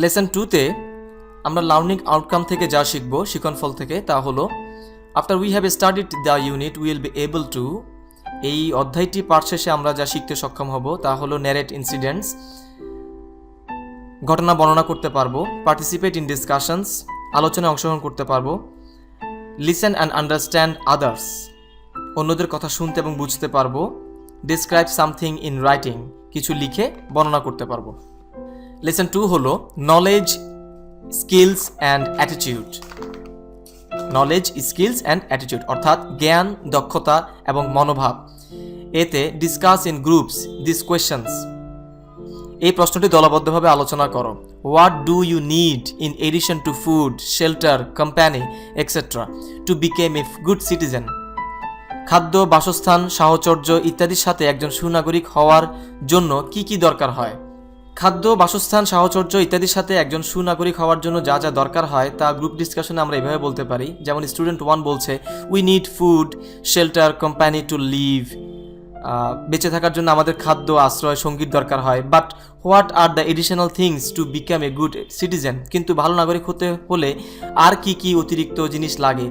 Lesson টুতে আমরা learning outcome থেকে যা শিখব শিকনফল থেকে, তা হলো after we have studied the unit will be able to এই অধ্যায়টি পাঠ শেষে আমরা যা শিখতে সক্ষম হব, তা হলো ন্যারেট ইনসিডেন্টস ঘটনা বর্ণনা করতে পারব পার্টিসিপেট ইন ডিসকাশনস আলোচনায় অংশগ্রহণ করতে পারব লিসেন অ্যান্ড আন্ডারস্ট্যান্ড আদার্স অন্যদের কথা শুনতে এবং বুঝতে পারব ডিসক্রাইব সামথিং ইন রাইটিং কিছু লিখে বর্ণনা করতে পারব। লেসন টু হলো knowledge skills and attitude knowledge skills and attitude অর্থাৎ জ্ঞান, দক্ষতা এবং মনোভাব। এতে discuss in groups this questions এই প্রশ্নটি দলবদ্ধভাবে আলোচনা করো। What do you need in addition to food shelter company etcetera to become a good citizen খাদ্য, বাসস্থান, সাহচর্য ইত্যাদির সাথে একজন সুনাগরিক হওয়ার জন্য কি কি দরকার হয়? খাদ্য, বাসস্থান, সাহচর্য ইত্যাদির সাথে একজন সুনাগরিক হওয়ার জন্য যা যা দরকার হয় তা গ্রুপ ডিসকাশনে আমরা এভাবে বলতে পারি। যেমন স্টুডেন্ট ওয়ান বলছে we need food shelter company to live বেঁচে থাকার জন্য আমাদের খাদ্য, আশ্রয় সংগীত দরকার হয়। But what are the additional things to become a good citizen কিন্তু ভালো নাগরিক হতে হলে আর কি কি অতিরিক্ত জিনিস লাগে?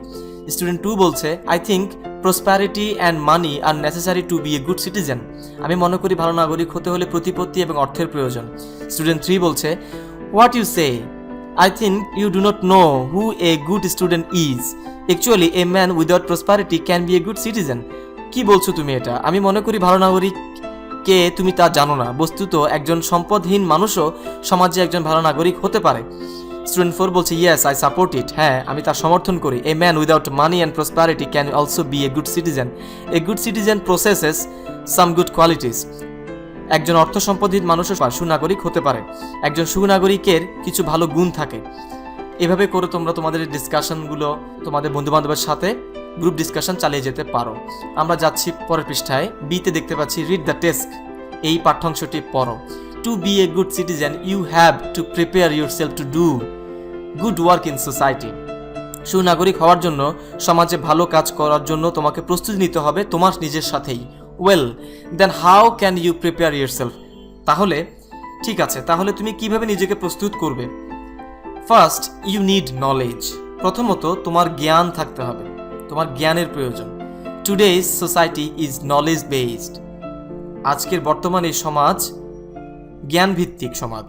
স্টুডেন্ট টু বলছে I think prosperity and money are necessary to be a good citizen আমি মনে করি ভালো নাগরিক হতে হলে প্রতিপত্তি এবং অর্থের প্রয়োজন। স্টুডেন্ট থ্রি বলছে what you say I think you do not know who a good student is. Actually, a man without prosperity can be a good citizen. কি বলছো তুমি এটা? আমি মনে করি ভালো নাগরিক কে তুমি তা জানো না। বস্তুত একজন সম্পদহীন মানুষও সমাজে একজন ভালো নাগরিক হতে পারে। স্টুডেন্ট ফোর বলছে ইয়েস আই সাপোর্ট ইট হ্যাঁ আমি তার সমর্থন করি। A man without money and prosperity can also be a good citizen a good citizen possesses some good qualities একজন অর্থ সম্পদহীন মানুষও সুনাগরিক হতে পারে। একজন সুনাগরিকের কিছু ভালো গুণ থাকে। এভাবে করে তোমরা তোমাদের ডিসকাশনগুলো তোমাদের বন্ধু বান্ধবের সাথে গ্রুপ ডিসকাশন চালিয়ে যেতে পারো। আমরা যাচ্ছি পরের পৃষ্ঠায়। বিতে দেখতে পাচ্ছি রিড দ্য টেস্ক এই পাঠ্যাংশটি পড়ো। To be a good citizen you have to prepare yourself to do good work in society. সুনাগরিক হওয়ার জন্য, সমাজে ভালো কাজ করার জন্য তোমাকে প্রস্তুতি নিতে হবে তোমার নিজের সাথেই। Well then how can you prepare yourself তাহলে, ঠিক আছে, তাহলে তুমি কীভাবে নিজেকে প্রস্তুত করবে? ফার্স্ট ইউ নিড নলেজ প্রথমত, তোমার জ্ঞান থাকতে হবে, তোমার জ্ঞানের প্রয়োজন। Today's society is knowledge based আজকের বর্তমানে সমাজ জ্ঞানভিত্তিক সমাজ।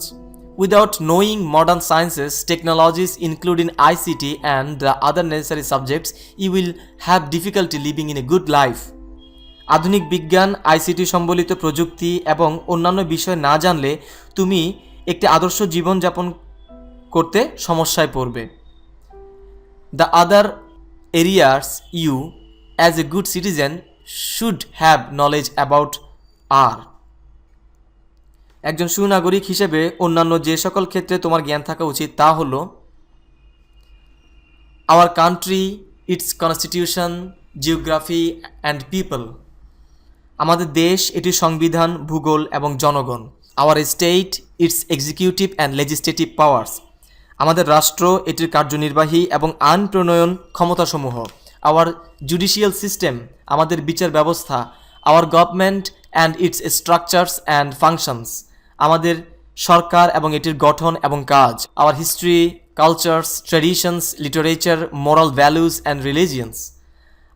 Without knowing modern sciences technologies including ICT and the other necessary subjects you will have difficulty living in a good life আধুনিক বিজ্ঞান আইসিটি সম্বলিত প্রযুক্তি এবং অন্যান্য বিষয় না জানলে তুমি একটি আদর্শ জীবনযাপন করতে সমস্যায় পড়বে। The other areas you as a good citizen should have knowledge about আর একজন সুনাগরিক হিসেবে অন্যান্য যে সকল ক্ষেত্রে তোমার জ্ঞান থাকা উচিত তা হল our country its constitution geography and people আমাদের দেশ, এটির সংবিধান, ভূগোল এবং জনগণ। Our state its executive and legislative powers আমাদের রাষ্ট্র, এটির কার্যনির্বাহী এবং আইন প্রণয়ন ক্ষমতাসমূহ। আওয়ার জুডিশিয়াল সিস্টেম আমাদের বিচার ব্যবস্থা our government and its structures and functions আমাদের সরকার এবং এটির গঠন এবং কাজ our history cultures traditions literature moral values and religions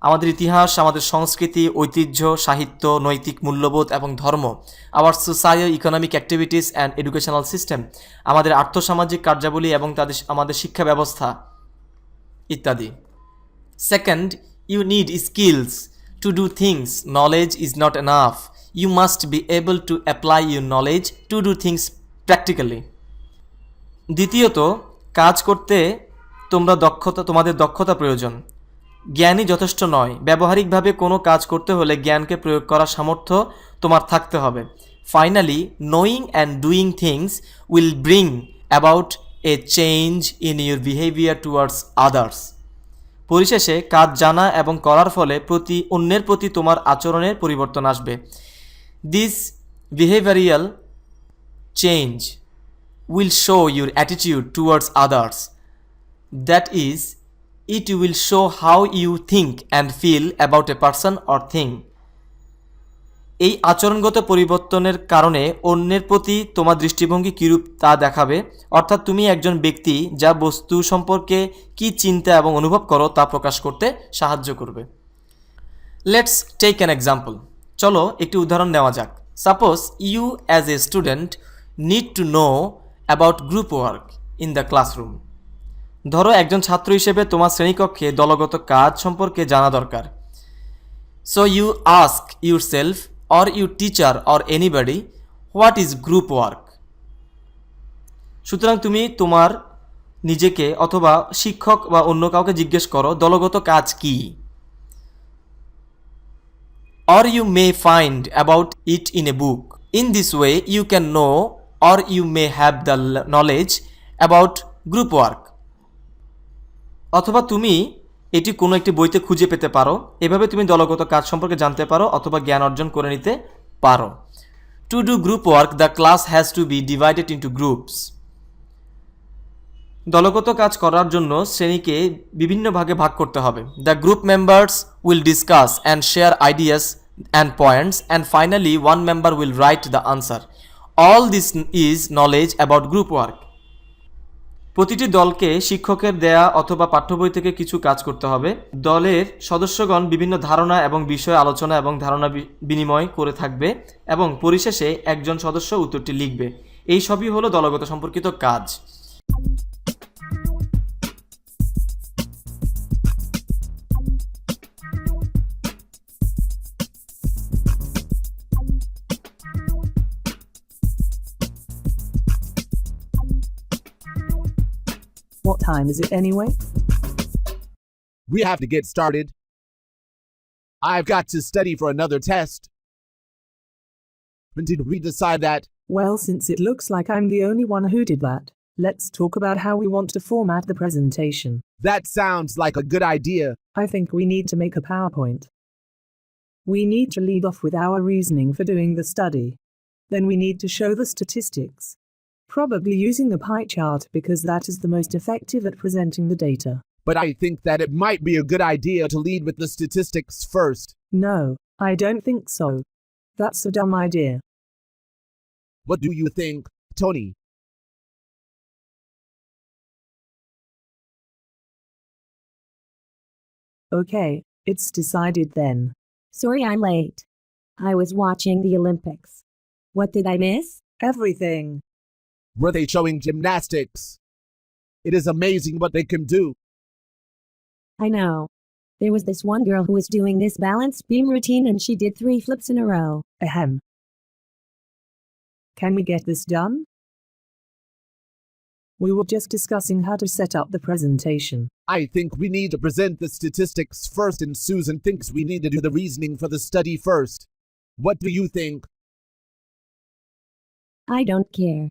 আমাদের ইতিহাস, আমাদের সংস্কৃতি, ঐতিহ্য, সাহিত্য, নৈতিক মূল্যবোধ এবং ধর্ম our socio economic activities and educational system আমাদের আর্থসামাজিক কার্যাবলী এবং তাদের আমাদের শিক্ষা ব্যবস্থা ইত্যাদি। Second you need skills to do things knowledge is not enough you must be able to apply your knowledge to do things practically দ্বিতীয়ত, কাজ করতে তোমরা দক্ষতা, তোমাদের দক্ষতা প্রয়োজন। জ্ঞানই যথেষ্ট নয়। ব্যবহারিকভাবে কোনো কাজ করতে হলে জ্ঞানকে প্রয়োগ করার সামর্থ্য তোমার থাকতে হবে। Finally knowing and doing things will bring about a change in your behaviour towards others পরিশেষে, কাজ জানা এবং করার ফলে প্রতি অন্যের প্রতি তোমার আচরণের পরিবর্তন আসবে। This behavioural change will show your attitude towards others. That is, it will show how you think and feel about a person or thing. এই আচরণগত পরিবর্তনের কারণে অন্যের প্রতি তোমার দৃষ্টিভঙ্গি কীরূপ তা দেখাবে অর্থাৎ তুমি একজন ব্যক্তি যা বস্তু সম্পর্কে কি চিন্তা এবং অনুভব করো তা প্রকাশ করতে সাহায্য করবে লেটস টেক অ্যান এক্সাম্পল চলো একটি উদাহরণ নেওয়া যাক। Suppose you as a student need to know about group work in the classroom ধরো একজন ছাত্র হিসেবে তোমার শ্রেণীকক্ষে দলগত কাজ সম্পর্কে জানা দরকার। So you ask yourself or you teacher or anybody what is group work সুতরাং তুমি তোমার নিজেকে অথবা শিক্ষক বা অন্য কাউকে জিজ্ঞেস করো, দলগত কাজ কী? Or you may find about it in a book. In this way, you can know or you may have the knowledge about group work. অথবা তুমি এটি কোনো একটি বইতে খুঁজে পেতে পারো এভাবে তুমি দলগত কাজ সম্পর্কে জানতে পারো অথবা জ্ঞান অর্জন করে নিতে পারো to do group work the class has to be divided into groups দলগত কাজ করার জন্য শ্রেণীকে বিভিন্ন ভাগে ভাগ করতে হবে। The group members will discuss and share ideas and points and finally one member will write the answer all this is knowledge about group work প্রতিটি দলকে শিক্ষকের দেয়া অথবা পাঠ্য বই থেকে কিছু কাজ করতে হবে। দলের সদস্যগণ বিভিন্ন ধারণা এবং বিষয় আলোচনা এবং ধারণা বিনিময় করে থাকবে এবং পরিশেষে একজন সদস্য উত্তরটি লিখবে। এই সবই হলো দলগত সম্পর্কিত কাজ। Time is it anyway? We have to get started. I've got to study for another test. When did we decide that? Well, since it looks like I'm the only one who did that, let's talk about how we want to format the presentation. That sounds like a good idea. I think we need to make a PowerPoint. We need to lead off with our reasoning for doing the study. Then we need to show the statistics. Probably using the pie chart because that is the most effective at presenting the data. But I think that it might be a good idea to lead with the statistics first. No, I don't think so. That's a dumb idea. What do you think, Tony? Okay, it's decided then. Sorry I'm late. I was watching the Olympics. What did I miss? Everything. Were they showing gymnastics? It is amazing what they can do. I know. There was this one girl who was doing this balance beam routine and she did three flips in a row. Ahem. Can we get this done? We were just discussing how to set up the presentation. I think we need to present the statistics first, and Susan thinks we need to do the reasoning for the study first. What do you think? I don't care.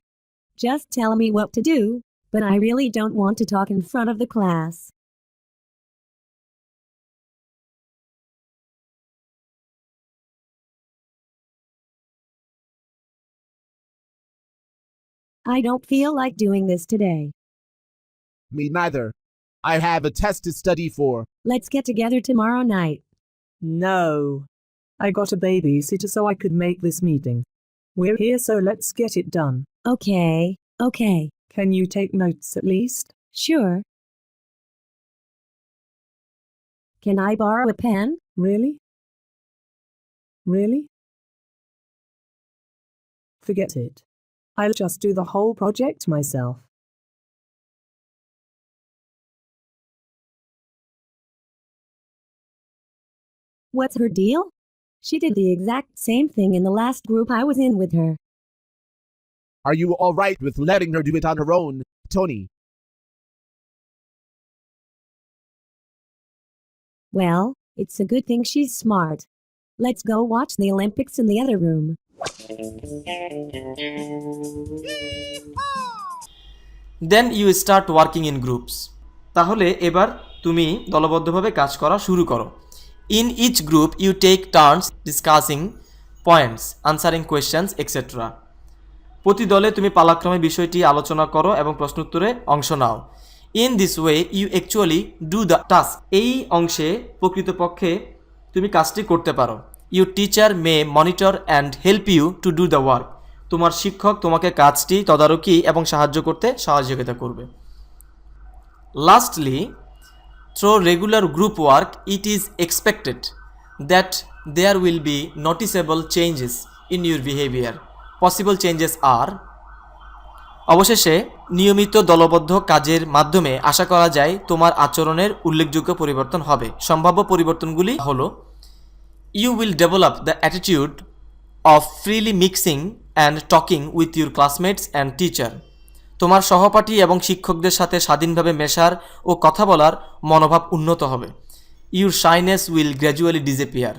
Just tell me what to do, but I really don't want to talk in front of the class. I don't feel like doing this today. Me neither. I have a test to study for. Let's get together tomorrow night. No. I got a babysitter so I could make this meeting. We're here so let's get it done. Okay, okay, Can you take notes at least? sure. Can I borrow a pen? Really? Really? Forget it. I'll just do the whole project myself. What's her deal? She did the exact same thing in the last group I was in with her. Are you all right with letting her do it on her own, Tony? Well, it's a good thing she's smart. Let's go watch the Olympics in the other room. Then you start working in groups তাহলে এবার তুমি দলবদ্ধভাবে কাজ করা শুরু করো in each group you take turns discussing points answering questions etcetera প্রতি দলে তুমি পালাক্রমে বিষয়টি আলোচনা করো এবং প্রশ্ন উত্তরে অংশ নাও। In this way you actually do the task এই অংশে প্রকৃতপক্ষে তুমি কাজটি করতে পারো। Your teacher may monitor and help you to do the work তোমার শিক্ষক তোমাকে কাজটি, তদারকি এবং সাহায্য করতে সহযোগিতা করবে। Lastly through regular group work it is expected that there will be noticeable changes in your behavior. Possible changes are অবশেষে নিয়মিত দলবদ্ধ কাজের মাধ্যমে আশা করা যায় তোমার আচরণের উল্লেখযোগ্য পরিবর্তন হবে। সম্ভাব্য পরিবর্তনগুলি হলো you will develop the attitude of freely mixing and talking with your classmates and teacher তোমার সহপাঠী এবং শিক্ষকদের সাথে স্বাধীনভাবে মেশার ও কথা বলার মনোভাব উন্নত হবে। Your shyness will gradually disappear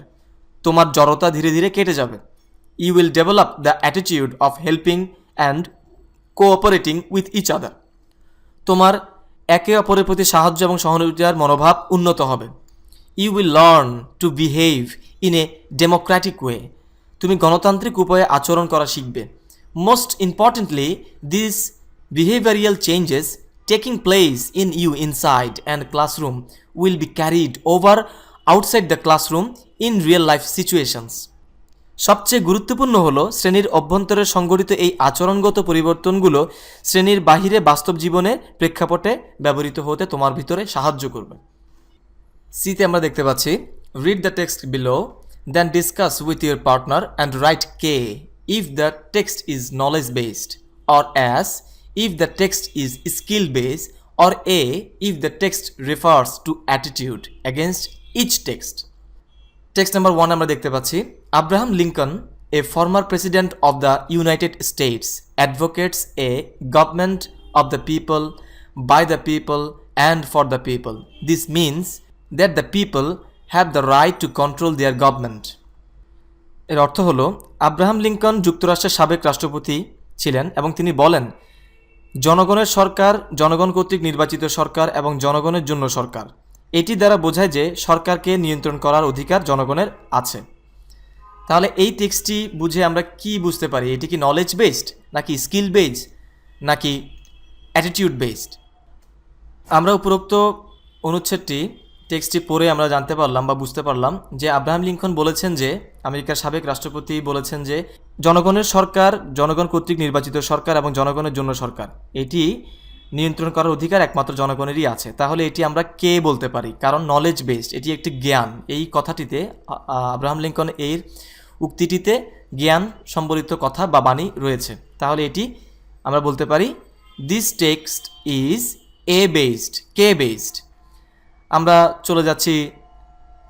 তোমার জড়তা ধীরে ধীরে কেটে যাবে। You will develop the attitude of helping and cooperating with each other তোমার একে অপরের প্রতি সাহায্য এবং সহানুভূতির মনোভাব উন্নত হবে। You will learn to behave in a democratic way তুমি গণতান্ত্রিক উপায়ে আচরণ করা শিখবে। Most importantly this behavioural changes taking place in you inside and classroom will be carried over outside the classroom in real life situations সবচেয়ে গুরুত্বপূর্ণ হল শ্রেণির অভ্যন্তরে সংগঠিত এই আচরণগত পরিবর্তনগুলো শ্রেণির বাহিরে বাস্তব জীবনের প্রেক্ষাপটে ব্যবহৃত হতে তোমার ভিতরে সাহায্য করবে। সিতে আমরা দেখতে পাচ্ছি read the text below then discuss with your partner and write K if the text is knowledge based or S if the text is skill based or A if the text refers to attitude against each text text number one আমরা দেখতে পাচ্ছি Abraham Lincoln a former president of the United States advocates a government of the people by the people and for the people this means that the people have the right to control their government এর অর্থ হলো Abraham Lincoln যুক্তরাষ্ট্রের সাবেক রাষ্ট্রপতি ছিলেন এবং তিনি বলেন, জনগণের সরকার জনগণ কর্তৃক নির্বাচিত সরকার এবং জনগণের জন্য সরকার। এটি দ্বারা বোঝায় যে সরকারকে নিয়ন্ত্রণ করার অধিকার জনগণের আছে। তাহলে এই টেক্সটটি বুঝে আমরা কি বুঝতে পারি? এটি কি নলেজ বেসড নাকি স্কিল বেসড নাকি অ্যাটিটিউড বেসড আমরা উপরোক্ত অনুচ্ছেদটি, টেক্সটটি পড়ে আমরা জানতে পারলাম বা বুঝতে পারলাম যে আব্রাহাম লিঙ্কন বলেছেন যে, আমেরিকার সাবেক রাষ্ট্রপতি বলেছেন যে, জনগণের সরকার জনগণ কর্তৃক নির্বাচিত সরকার এবং জনগণের জন্য সরকার। এটি নিয়ন্ত্রণ করার অধিকার একমাত্র জনগণেরই আছে। তাহলে এটি আমরা কে বলতে পারি? কারণ নলেজ বেসড এটি একটি জ্ঞান। এই কথাটিতে আব্রাহাম লিঙ্কন এর উক্তিটিতে জ্ঞান সম্বলিত কথা বা বাণী রয়েছে। তাহলে এটি আমরা বলতে পারি this text is A based K based আমরা চলে যাচ্ছি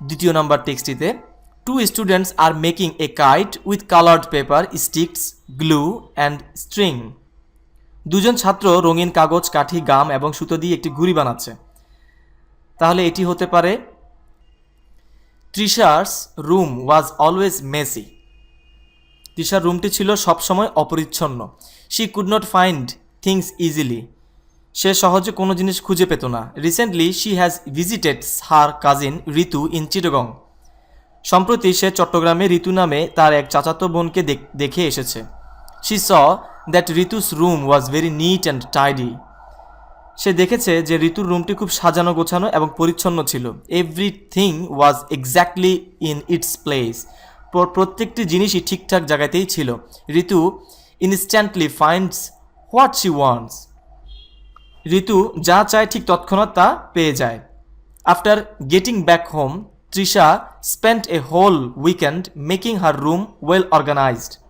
দ্বিতীয় number টেক্সটিতে two students are making a kite with coloured paper sticks glue and string দুজন ছাত্র রঙিন কাগজ, কাঠি, গাম এবং সুতো দিয়ে একটি ঘুড়ি বানাচ্ছে। তাহলে এটি হতে পারে Trisha's room was always messy. তৃষার রুমটি ছিল সবসময় অপরিচ্ছন্ন। She could not find things easily. সে সহজে কোনো জিনিস খুঁজে পেত না। Recently she has visited her cousin Ritu in Chittagong. সম্প্রতি সে চট্টগ্রামে ঋতু নামে তার এক চাচাতো বোনকে দেখে এসেছে। She saw that Ritu's room was very neat and tidy সে দেখেছে যে ঋতুর রুমটি খুব সাজানো গোছানো এবং পরিচ্ছন্ন ছিল। Everything was exactly in its place প্রত্যেকটি জিনিসই ঠিকঠাক জায়গাতেই ছিল। Ritu instantly finds what she wants Ritu যা চায় ঠিক তৎক্ষণাৎ তা পেয়ে যায়। After getting back home Trisha spent a whole weekend making her room well organised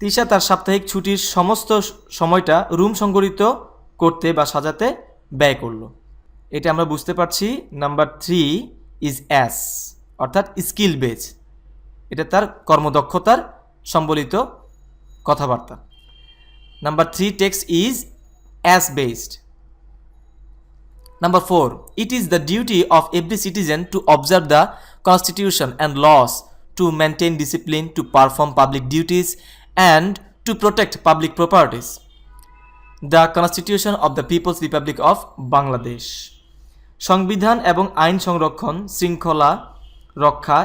Trisha তার সাপ্তাহিক ছুটির সমস্ত সময়টা রুম সংগঠিত করতে বা সাজাতে ব্যয় করল। এটা আমরা বুঝতে পারছি নাম্বার থ্রি ইজ অ্যাস অর্থাৎ স্কিল বেজ এটা তার কর্মদক্ষতার সম্বলিত কথাবার্তা। Number three text is S based Number 4. It is the duty of every citizen to observe the constitution and laws to maintain discipline to perform public duties, and to protect public properties. The Constitution of the People's Republic of Bangladesh. সংবিধান এবং আইন সংরক্ষণ, শৃঙ্খলা রক্ষা,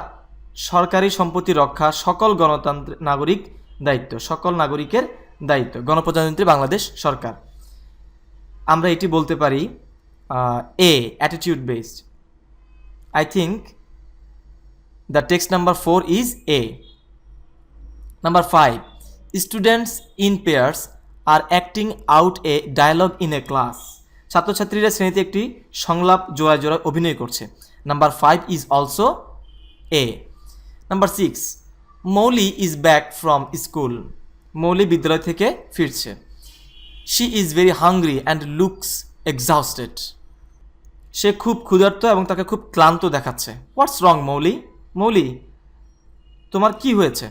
সরকারি সম্পত্তি রক্ষা, সকল গণতন্ত্র নাগরিক দায়িত্ব, সকল নাগরিকের দায়িত্ব, গণপ্রজাতন্ত্রী বাংলাদেশ সরকার আমরা এটি বলতে পারি A attitude based I think the text number four is A number five students in pairs are acting out a dialogue in a class ছাত্রছাত্রীরা শ্রেণীতে একটি সংলাপ জোড়ায় জোড়ায় অভিনয় করছে। Number five is also A number six Mouli is back from school Mouli বিদ্যালয় থেকে ফিরছে। She is very hungry and looks exhausted সে খুব ক্ষুধার্ত এবং তাকে খুব ক্লান্ত দেখাচ্ছে। হোয়াটস রং মৌলি মৌলি তোমার কি হয়েছে?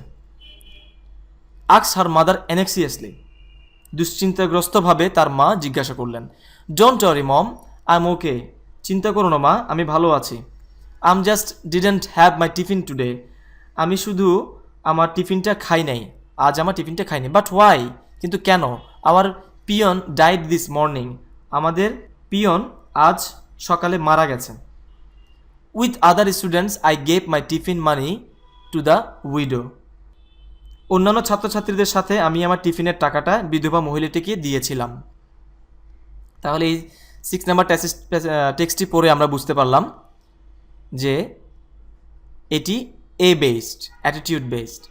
আক্স হার মাদার অ্যানেক্সিয়াসলি দুশ্চিন্তাগ্রস্তভাবে তার মা জিজ্ঞাসা করলেন don't worry mom I am okay. চিন্তা করো না, মা, আমি ভালো আছি। I'm just didn't have my tiffin today. আমি শুধু আমার টিফিনটা খাই নাই। আজ আমার টিফিনটা খাইনি। বাট ওয়াই কিন্তু কেন? Our peon died this morning. আমাদের পিয়ন আজ সকালে মারা গেছে। With other students, I gave my tiffin money to the widow. অন্যান্য ছাত্রছাত্রীদের সাথে আমি আমার টিফিনের টাকাটা বিধবা মহিলাটিকে দিয়েছিলাম। তাহলে এই সিক্স নাম্বার টেক্সটটি পড়ে আমরা বুঝতে পারলাম যে এটি A based attitude based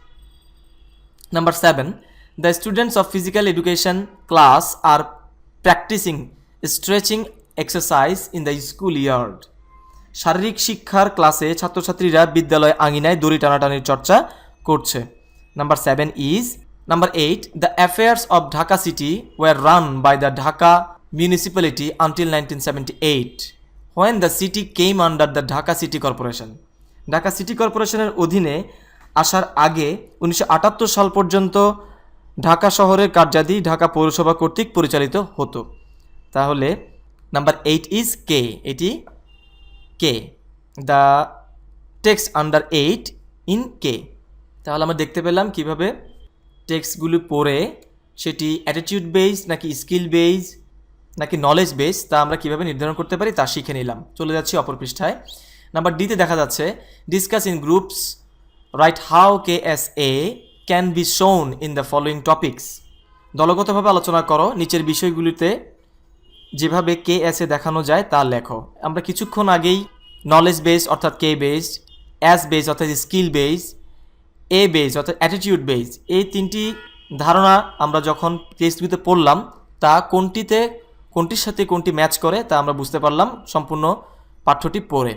number seven the students of physical education class are practising stretching exercise in the school yard শারীরিক শিক্ষার ক্লাসে ছাত্রছাত্রীরা বিদ্যালয় আঙিনায় দড়ি টানাটানির চর্চা করছে। Number seven is number eight the affairs of Dhaka city were run by the Dhaka municipality until nineteen seventy eight when the city came under the Dhaka city corporation Dhaka city কর্পোরেশনের অধীনে আসার আগে উনিশশো আটাত্তর সাল পর্যন্ত ঢাকা শহরের কার্যাদি ঢাকা পৌরসভা কর্তৃক পরিচালিত হতো। তাহলে নাম্বার এইট ইজ কে এটি K the text under eight in K তাহলে আমরা দেখতে পেলাম কীভাবে টেক্সটগুলি পড়ে সেটি অ্যাটিটিউড বেস নাকি স্কিল বেস নাকি নলেজ বেস তা আমরা কীভাবে নির্ধারণ করতে পারি তা শিখে নিলাম। চলে যাচ্ছি অপর পৃষ্ঠায়। নাম্বার ডিতে দেখা যাচ্ছে discuss in groups right how K S A can be shown in the following topics দলগতভাবে আলোচনা করো, নিচের বিষয়গুলিতে যেভাবে কে এসে দেখানো যায় তা লেখো। আমরা কিছুক্ষণ আগেই নলেজ বেস অর্থাৎ কে বেসড অ্যাস বেস অর্থাৎ স্কিল বেস এ বেস অর্থাৎ অ্যাটিটিউড বেস এই তিনটি ধারণা আমরা যখন টেস্টগুলিতে পড়লাম, তা কোনটিতে, কোনটির সাথে কোনটি ম্যাচ করে, তা আমরা বুঝতে পারলাম সম্পূর্ণ পাঠ্যটি পড়ে।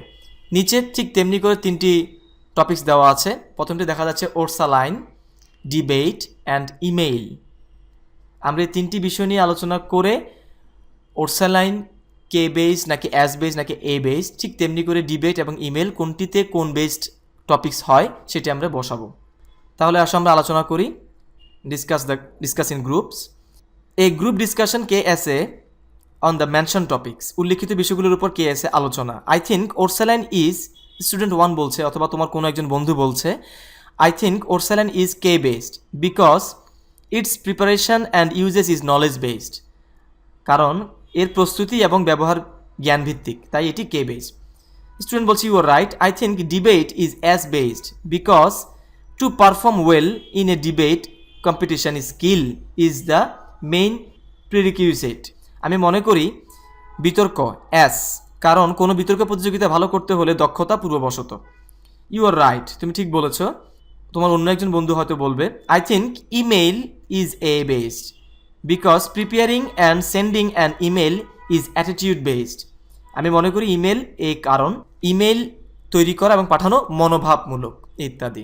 নিচে ঠিক তেমনি করে তিনটি টপিকস দেওয়া আছে। প্রথমটি দেখা যাচ্ছে ওরসা লাইন ডিবেট অ্যান্ড ইমেইল আমরা এই তিনটি বিষয় নিয়ে আলোচনা করে ওরসালাইন কে বেস নাকি অ্যাস বেস নাকি এ বেস ঠিক তেমনি করে ডিবেট এবং ইমেল কোনটিতে কোন বেসড টপিকস হয়, সেটি আমরা বসাবো। তাহলে আসো আমরা আলোচনা করি discuss the discuss in groups এই group discussion K S A on the mention topics উল্লিখিত বিষয়গুলোর উপর কে এস আলোচনা। I think Orsaline is student one বলছে, অথবা তোমার কোনো একজন বন্ধু বলছে I think Orsaline is K based because it's preparation and uses is knowledge based কারণ এর প্রস্তুতি এবং ব্যবহার জ্ঞান ভিত্তিক তাই এটি কে বেসড স্টুডেন্ট বলছি you are right I think debate is S based because to perform well in a debate competition skill is the main prerequisite আমি মনে করি বিতর্ক অ্যাস কারণ কোনো বিতর্ক প্রতিযোগিতা ভালো করতে হলে দক্ষতা পূর্ববশত। ইউ আর রাইট তুমি ঠিক বলেছ। তোমার অন্য একজন বন্ধু হয়তো বলবে I think email is A based because preparing and sending an email is attitude based আমি মনে করি ইমেল এই কারণ ইমেল তৈরি করা এবং পাঠানো মনোভাবমূলক, ইত্যাদি।